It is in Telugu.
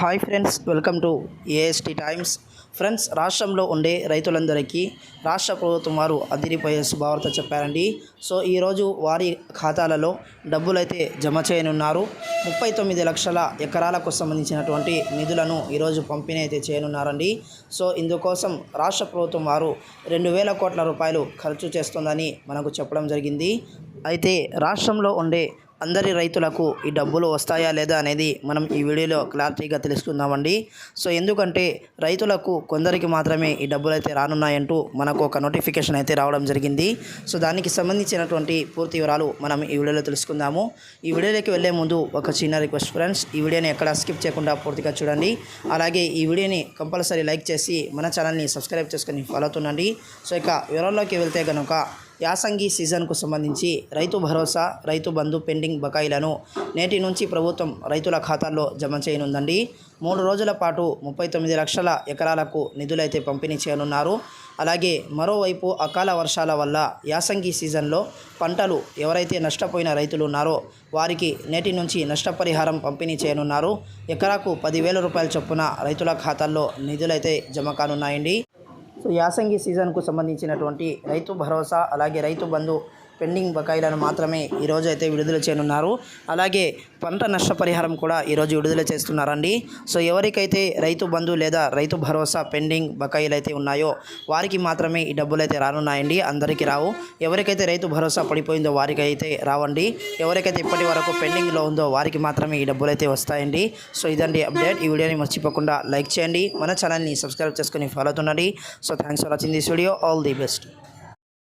Hi friends welcome to AST times friends రాష్ట్రంలో ఉండే రైతులందరికీ రాష్ట్ర ప్రభుత్వం వారు అదిరిపోయే శుభవార్త చెప్పారండి. సో ఈరోజు వారి ఖాతాలలో డబ్బులైతే జమ చేయనున్నారు. ముప్పై తొమ్మిది లక్షల ఎకరాలకు సంబంధించినటువంటి నిధులను ఈరోజు పంపిణీ అయితే చేయనున్నారండి. సో ఇందుకోసం రాష్ట్ర ప్రభుత్వం వారు రెండు వేల కోట్ల రూపాయలు ఖర్చు చేస్తుందని మనకు చెప్పడం జరిగింది. అయితే రాష్ట్రంలో ఉండే అందరి రైతులకు ఈ డబ్బులు వస్తాయా లేదా అనేది మనం ఈ వీడియోలో క్లారిటీగా తెలుసుకుందామండి. సో ఎందుకంటే రైతులకు కొందరికి మాత్రమే ఈ డబ్బులు అయితే రానున్నాయంటూ మనకు ఒక నోటిఫికేషన్ అయితే రావడం జరిగింది. సో దానికి సంబంధించినటువంటి పూర్తి వివరాలు మనం ఈ వీడియోలో తెలుసుకుందాము. ఈ వీడియోలోకి వెళ్ళే ముందు ఒక చిన్న రిక్వెస్ట్ ఫ్రెండ్స్ ఈ వీడియోని ఎక్కడ స్కిప్ చేయకుండా పూర్తిగా చూడండి. అలాగే ఈ వీడియోని కంపల్సరీ లైక్ చేసి మన ఛానల్ని సబ్స్క్రైబ్ చేసుకొని ఫాలో అవుతుండండి. సో ఇక వివరాల్లోకి వెళ్తే కనుక యాసంగి సీజన్కు సంబంధించి రైతు భరోసా రైతు బంధు పెండింగ్ బకాయిలను నేటి నుంచి ప్రభుత్వం రైతుల ఖాతాల్లో జమ చేయనుందండి. మూడు రోజుల పాటు ముప్పై తొమ్మిది లక్షల ఎకరాలకు నిధులైతే పంపిణీ చేయనున్నారు. అలాగే మరోవైపు అకాల వర్షాల వల్ల యాసంగి సీజన్లో పంటలు ఎవరైతే నష్టపోయిన రైతులు ఉన్నారో వారికి నేటి నుంచి నష్టపరిహారం పంపిణీ చేయనున్నారు. ఎకరాకు పదివేల రూపాయల చొప్పున రైతుల ఖాతాల్లో నిధులైతే జమ కానున్నాయండి. సో యాసంగి సీజన్కు సంబంధించినటువంటి రైతు భరోసా అలాగే రైతు బంధు పెండింగ్ బకాయిలను మాత్రమే ఈరోజు అయితే విడుదల చేయనున్నారు. అలాగే పంట నష్టపరిహారం కూడా ఈరోజు విడుదల చేస్తున్నారండి. సో ఎవరికైతే రైతు బంధు లేదా రైతు భరోసా పెండింగ్ బకాయిలు అయితే ఉన్నాయో వారికి మాత్రమే ఈ డబ్బులు అయితే రానున్నాయండి. అందరికీ రావు. ఎవరికైతే రైతు భరోసా పడిపోయిందో వారికి అయితే రావండి. ఎవరికైతే ఇప్పటి వరకు పెండింగ్లో ఉందో వారికి మాత్రమే ఈ డబ్బులు అయితే వస్తాయండి. సో ఇదండి అప్డేట్. ఈ వీడియోని మర్చిపోకుండా లైక్ చేయండి. మన ఛానల్ని సబ్స్క్రైబ్ చేసుకుని follow అవుతుండండి. So thanks for watching this video. All the best.